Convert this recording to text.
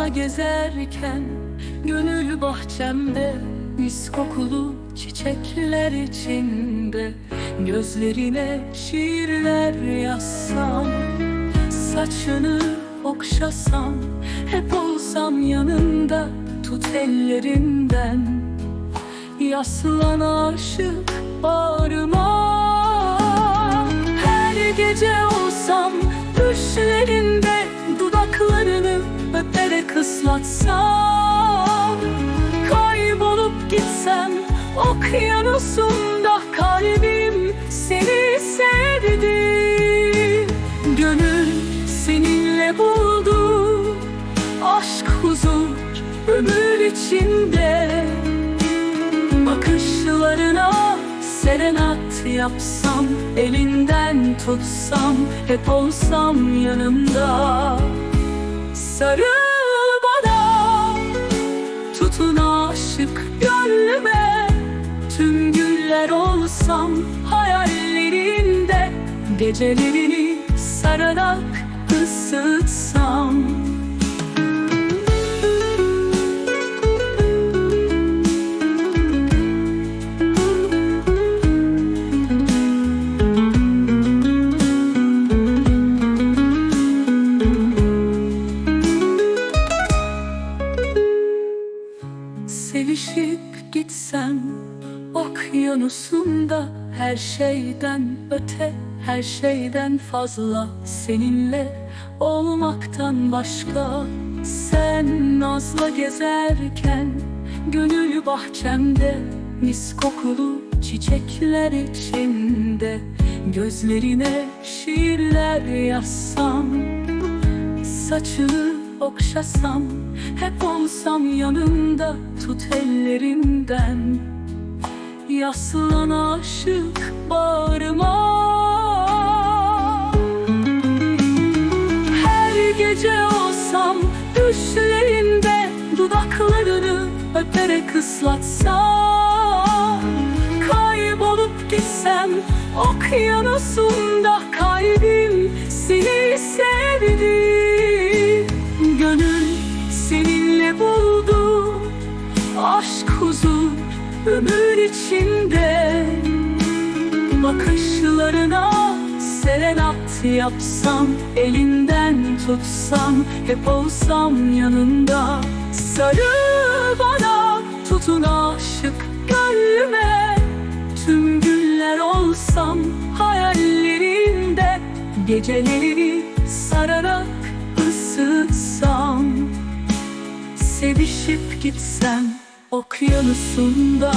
nazla gezerken Gönül bahçemde mis kokulu çiçekler içinde Gözlerine şiirler yazsam Saçını okşasam Hep olsam yanında Tut ellerinden. Yaslan aşık bağrıma Dudaklarını öperek ıslatsam Kaybolup gitsem okyanusunda Kalbim seni sevdi. Gönül seninle buldu Aşk huzur ömür içinde. Bakışlarına serenat yapsam Elinden tutsam hep olsam yanımda Sarıl bana. Tutun aşık gönlüme. Tüm güller olsam hayallerinde Gecelerini sararak ısıtsam gitsem okyanusunda Her şeyden öte, her şeyden fazla Seninle olmaktan başka. Sen nazla gezerken Gönül bahçemde mis kokulu çiçekler içinde Gözlerine şiirler yazsam Saçını okşasam Hep olsam yanında Tut ellerinden. Yaslan aşık bağrıma. Her gece olsam Düşlerinde Dudaklarını öperek ıslatsam Kaybolup gitsem Okyanusunda Kalbim seni sevdi seninle buldu Aşk huzur ömür içinde. Bakışlarına serenat yapsam Elinden tutsam hep olsam yanında. Sarıl bana tutun aşık gönlüme. Tüm güller olsam hayallerinde Geceleri Sevişip gitsem okyanusunda